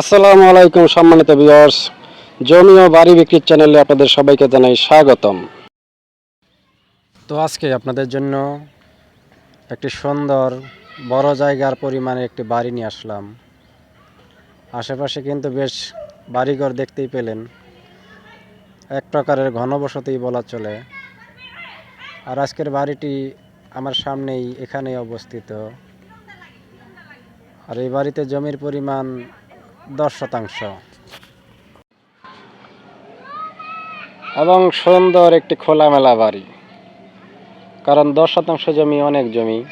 আসসালামু আলাইকুম সম্মানিত ভিউয়ার্স। জমি ও বাড়ি বিক্রির চ্যানেলে আপনাদের সবাইকে জানাই স্বাগতম। তো আজকে আপনাদের জন্য একটি সুন্দর, বড় জায়গার পরিমাণে একটি বাড়ি নিয়ে আসলাম। আশেপাশে কিন্তু বেশ বাড়িঘর দেখতেই পেলেন। এক প্রকারের ঘনবসতিই বলা চলে। আর আজকের বাড়িটি আমার সামনেই এখানেই অবস্থিত। আর এই বাড়িতে জমির পরিমাণ দশ শতাংশ। এবং সুন্দর একটি খোলামেলা বাড়ি। কারণ দশ শতাংশ জমি অনেক জমি।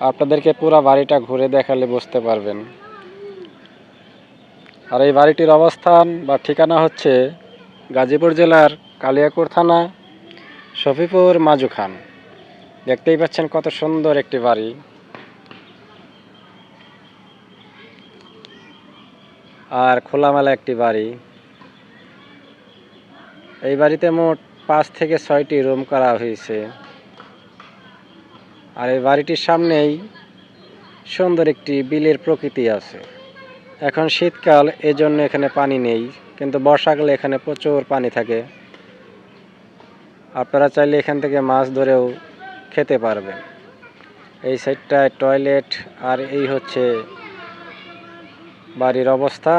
আপনাদেরকে পুরো বাড়িটা ঘুরে দেখালে বুঝতে পারবেন। আর এই বাড়িটির অবস্থান বা ঠিকানা হচ্ছে গাজীপুর জেলার কালিয়াকুর থানা, শফিপুর মাজু খান দেখতেই পাচ্ছেন কত সুন্দর একটি বাড়ি। আর খোলামেলা একটি বাড়ি। এই বাড়িতে মোট পাঁচ থেকে ছয়টি রুম করা হয়েছে। আর এই বাড়িটির সামনেই সুন্দর একটি বিলের প্রকৃতি আছে। এখন শীতকাল, এজন্য এখানে পানি নেই, কিন্তু বর্ষাকালে এখানে প্রচুর পানি থাকে। আপনারা চাইলে এখান থেকে মাছ ধরেও খেতে পারবেন। এই সাইডটায় টয়লেট আর এই হচ্ছে বাড়ির অবস্থা।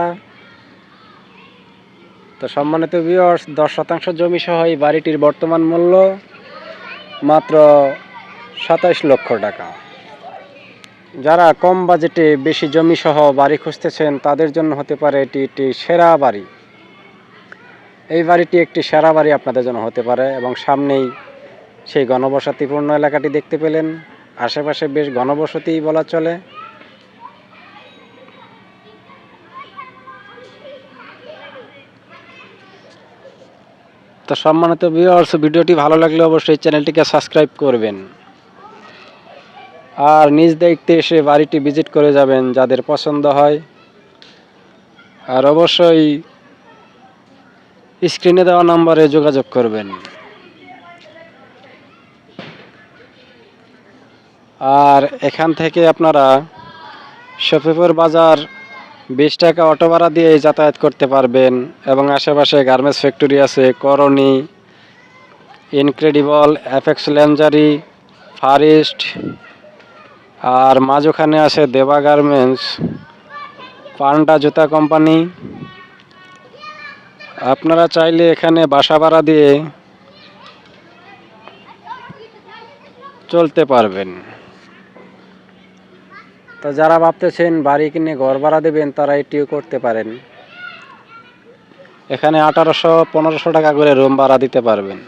তো সম্মানিত ভিউয়ার্স দশ শতাংশ জমি সহ এই বাড়িটির বর্তমান মূল্য মাত্র সাতাইশ লক্ষ টাকা। যারা কম বাজেটে বেশি জমি সহ বাড়ি খুঁজতেছেন, তাদের জন্য হতে পারে এটি একটি সেরা বাড়ি। এই বাড়িটি একটি সেরা বাড়ি আপনাদের জন্য হতে পারে এবং সামনেই সেই ঘনবসতিপূর্ণ এলাকাটি দেখতে পেলেন। আশেপাশে বেশ ঘনবসতিই বলা চলে। তো সম্মানিত ভিউয়ার্স ভিডিওটি ভালো লাগলে অবশ্যই চ্যানেলটিকে সাবস্ক্রাইব করবেন। আর নিজ দেখতে এসে বাড়িটি ভিজিট করে যাবেন যাদের পছন্দ হয়। আর অবশ্যই স্ক্রিনে দেওয়া নম্বরে যোগাযোগ করবেন। আর এখান থেকে আপনারা শফিপুর বাজার বিশ টাকা অটো ভাড়া দিয়ে যাতায়াত করতে পারবেন এবং আশেপাশে গার্মেন্টস ফ্যাক্টরি আছে, করণি, ইনক্রেডিবল এফেক্স ল্যাঞ্জারি ফারিস্ট আর মাঝখানে আছে দেবা গার্মেন্টস, পান্ডা জুতা কোম্পানি। আপনারা চাইলে এখানে বাসা ভাড়া দিয়ে চলতে পারবেন। তো যারা ভাবতেছেন বাড়ি কিনে ঘর ভাড়া দেবেন তারা এটিও করতে পারেন। এখানে আঠারোশো, পনেরোশো টাকা করে রুম ভাড়া দিতে পারবেন।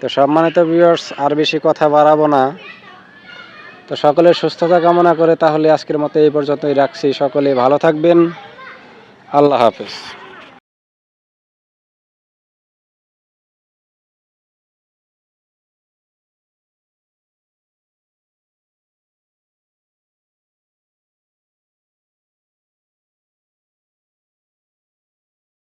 তো সম্মানিত ভিউয়ার্স আর বেশি কথা বাড়াবো না। তো সকলের সুস্থতা কামনা করে তাহলে আজকের মতো এই পর্যন্তই রাখছি। সকলে ভালো থাকবেন। আল্লাহ হাফেজ।